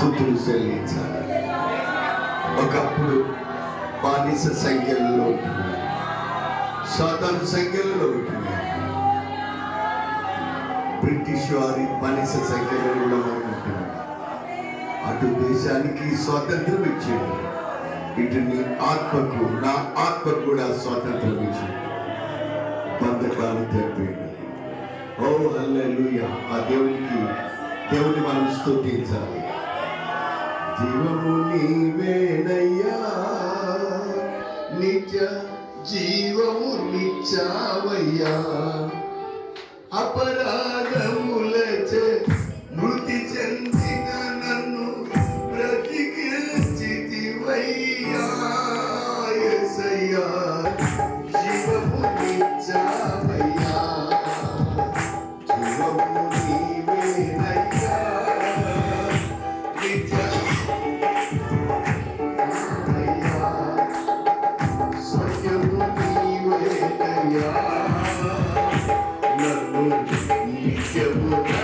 కుతురు జయించాలి అక్కడపు పాలీస్ సంకేతల్లో స్వతంత్ర సంకేతల్లో హల్లెలూయా బ్రిటిష్ వారి పాలీస్ సంకేతల్లో ఉన్నారు అటు దేశానికి స్వాతంత్రం వచ్చింది ఇక్కడ మీ ఆత్మకు నా ఆత్మ కూడా స్వాతంత్రం వచ్చింది అంతకాలి తేనే ఓ హల్లెలూయా ఆ దేవునికి దేవుని మనం స్తుతించాలి జీవము నీవేనయ్యా నిత్య జీవము నిచ్చావయ్యా అపరాధము Hollywood.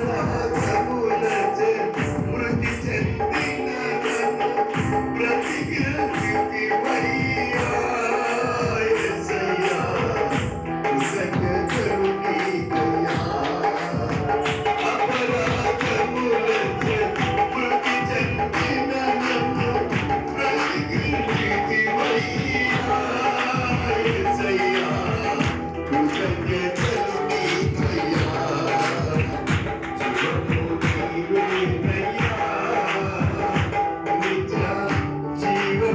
Deus.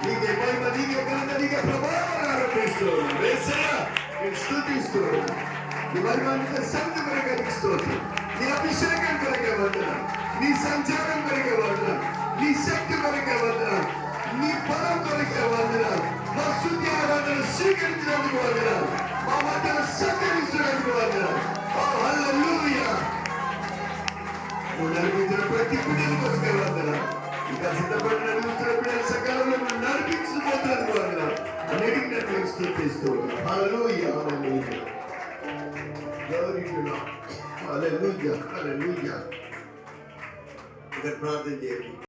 de para que a Μην και πάλι τα δίκαια κάνουν τα δίκαια προβάλλοντα να πείσω. Μέσα, εξούτη στο. Και para μάλλον τα σάντα παρακαλεί στο. నీ అభిషేకం కొరకే వందన నీ సంచారం కొరకే వందన నీ శక్తి కొరకే వందన నీ బలం కొరకే వందన మా శుద్ధి ఆరాధన స్వీకరించినందుకు వందన మా మధ్యన సంతరిస్తున్నందుకు వందన ఓ హల్లెలూయా నువ్వు నడిపించిన ప్రతి బిడ్డల కోసమే వందన ఇంకా సిద్ధపడి Hallelujah. Hallelujah. Glory to God. Hallelujah. Hallelujah. The brother David.